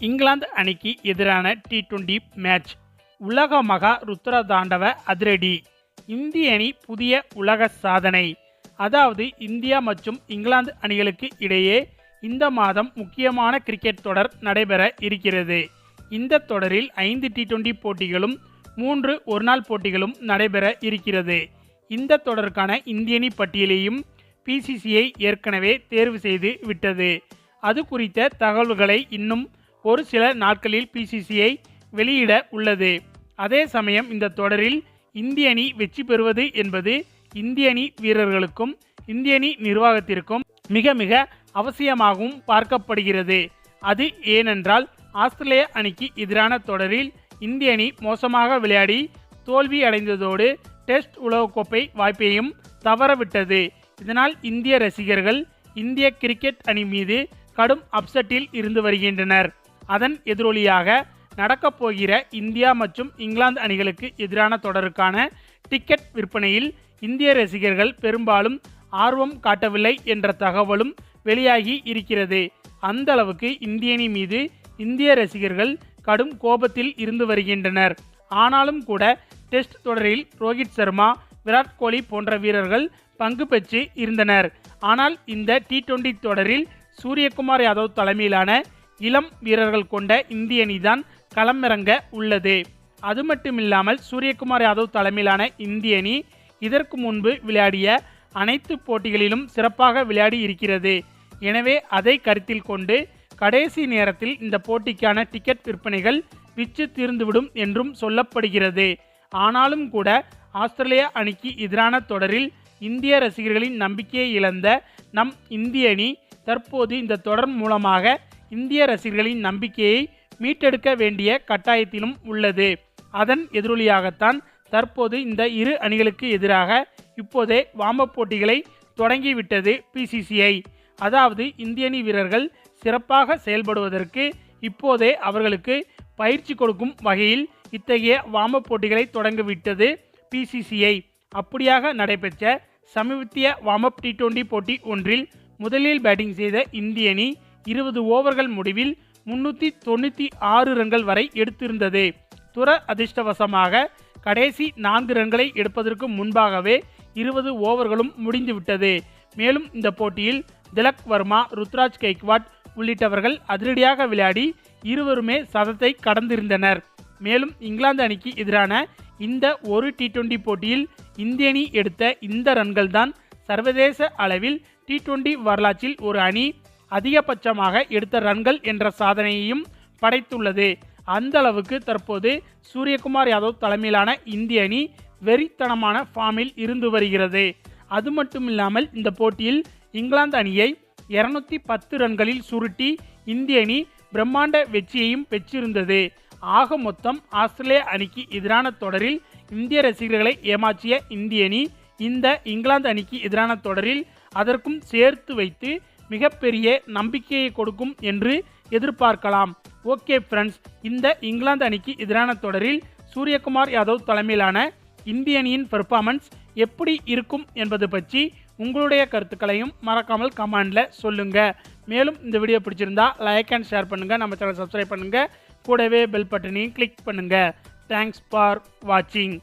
இங்கிலாந்து அணிக்கு எதிரான T twenty match உலக மகா ருத்ரதாண்டவ அதிரடி. இந்திய அணி புதிய உலக சாதனை. அதாவது இந்தியா மற்றும் இங்கிலாந்து அணிகளுக்கு இடையே இந்த மாதம் முக்கியமான கிரிக்கெட் தொடர் நடைபெற இருக்கிறது. இந்த தொடரில் ஐந்து டி டுவெண்டி போட்டிகளும் மூன்று ஒருநாள் போட்டிகளும் நடைபெற இருக்கிறது. இந்த தொடருக்கான இந்திய அணி பட்டியலையும் பிசிசிஐ ஏற்கனவே தேர்வு செய்து விட்டது. அது குறித்த தகவல்களை இன்னும் ஒரு சில நாட்களில் பிசிசிஐ வெளியிட உள்ளது. அதே சமயம் இந்த தொடரில் இந்திய அணி வெற்றி பெறுவது என்பது இந்திய அணி வீரர்களுக்கும் இந்திய அணி நிர்வாகத்திற்கும் மிக மிக அவசியமாகவும் பார்க்கப்படுகிறது. அது ஏனென்றால் ஆஸ்திரேலிய அணிக்கு எதிரான தொடரில் இந்திய அணி மோசமாக விளையாடி தோல்வி அடைந்ததோடு டெஸ்ட் உலகக்கோப்பை வாய்ப்பையும் தவறவிட்டது. இதனால் இந்திய ரசிகர்கள் இந்திய கிரிக்கெட் அணி மீது கடும் அப்செட்டில் இருந்து வருகின்றனர். அதன் எதிரொலியாக நடக்கப் போகிற இந்தியா மற்றும் இங்கிலாந்து அணிகளுக்கு எதிரான தொடருக்கான டிக்கெட் விற்பனையில் இந்திய ரசிகர்கள் பெரும்பாலும் ஆர்வம் காட்டவில்லை என்ற தகவலும் வெளியாகி இருக்கிறது. அந்த அளவுக்கு இந்திய அணி மீது இந்திய ரசிகர்கள் கடும் கோபத்தில் இருந்து வருகின்றனர். ஆனாலும் கூட டெஸ்ட் தொடரில் ரோஹித் சர்மா விராட் கோலி போன்ற வீரர்கள் பங்கு பெற்று இருந்தனர். ஆனால் இந்த டி டுவெண்டி தொடரில் சூரியகுமார் யாதவ் தலைமையிலான இளம் வீரர்கள் கொண்ட இந்திய அணிதான் களமிறங்க உள்ளது. அது மட்டுமில்லாமல் சூரியகுமார் யாதவ் தலைமையிலான இந்திய அணி இதற்கு முன்பு விளையாடிய அனைத்து போட்டிகளிலும் சிறப்பாக விளையாடி இருக்கிறது. எனவே அதை கருத்தில் கொண்டு கடைசி நேரத்தில் இந்த போட்டிக்கான டிக்கெட் விற்பனைகள் விச்சு தீர்ந்துவிடும் என்றும் சொல்லப்படுகிறது. ஆனாலும் கூட ஆஸ்திரேலியா அணிக்கு எதிரான தொடரில் இந்திய ரசிகர்களின் நம்பிக்கையை இழந்த நம் இந்திய அணி தற்போது இந்த தொடர் மூலமாக இந்திய ரசிகர்களின் நம்பிக்கையை மீட்டெடுக்க வேண்டிய கட்டாயத்திலும் உள்ளது. அதன் எதிரொலியாகத்தான் தற்போது இந்த இரு அணிகளுக்கு எதிராக இப்போதே வாமப் போட்டிகளை தொடங்கிவிட்டது பிசிசிஐ அதாவது இந்திய அணி வீரர்கள் சிறப்பாக செயல்படுவதற்கு இப்போதே அவர்களுக்கு பயிற்சி கொடுக்கும் வகையில் இத்தகைய வாமப் போட்டிகளை தொடங்கிவிட்டது பிசிசிஐ அப்படியாக நடைபெற்ற சமீபத்திய வாமப் டி டுவெண்டி போட்டி ஒன்றில் முதலில் பேட்டிங் செய்த இந்திய அணி இருபது ஓவர்கள் முடிவில் முன்னூற்றி தொண்ணூற்றி ஆறு ரன்கள் வரை எடுத்திருந்தது. துர அதிர்ஷ்டவசமாக கடைசி நான்கு ரன்களை எடுப்பதற்கு முன்பாகவே இருபது ஓவர்களும் முடிந்துவிட்டது. மேலும் இந்த போட்டியில் திலக் வர்மா ருத்ராஜ் கெய்க்வாட் உள்ளிட்டவர்கள் அதிரடியாக விளையாடி இருவருமே சதத்தை கடந்திருந்தனர். மேலும் இங்கிலாந்து அணிக்கு எதிரான இந்த ஒரு டி டுவெண்டி போட்டியில் இந்திய அணி எடுத்த இந்த ரன்கள் தான் சர்வதேச அளவில் டி டுவெண்டி வரலாற்றில் ஒரு அணி அதிகபட்சமாக எடுத்த ரன்கள் என்ற சாதனையையும் படைத்துள்ளது. அந்த அளவுக்கு தற்போது சூரியகுமார் யாதவ் தலைமையிலான இந்திய அணி வெறித்தனமான ஃபார்மில் இருந்து வருகிறது. அது மட்டும் இல்லாமல் இந்த போட்டியில் இங்கிலாந்து அணியை இருநூத்தி பத்து ரன்களில் சுருட்டி இந்திய அணி பிரம்மாண்ட வெற்றியையும் பெற்றிருந்தது. ஆக மொத்தம் ஆஸ்திரேலிய அணிக்கு எதிரான தொடரில் இந்திய ரசிகர்களை ஏமாற்றிய இந்திய அணி இந்த இங்கிலாந்து அணிக்கு எதிரான தொடரில் அதற்கும் சேர்த்து வைத்து மிகப்பெரிய நம்பிக்கையை கொடுக்கும் என்று எதிர்பார்க்கலாம். ஓகே ஃப்ரெண்ட்ஸ் இந்த இங்கிலாந்து அணிக்கு எதிரான தொடரில் சூரியகுமார் யாதவ் தலைமையிலான இந்திய அணியின் பெர்ஃபார்மன்ஸ் எப்படி இருக்கும் என்பது பற்றி உங்களுடைய கருத்துக்களையும் மறக்காமல் கமெண்டில் சொல்லுங்கள் மேலும் இந்த வீடியோ பிடிச்சிருந்தா லைக் அண்ட் ஷேர் பண்ணுங்கள் நம்ம சேனல் சப்ஸ்கிரைப் பண்ணுங்கள் கூடவே பெல் பட்டனையும் கிளிக் பண்ணுங்கள் தேங்க்ஸ் ஃபார் வாட்சிங்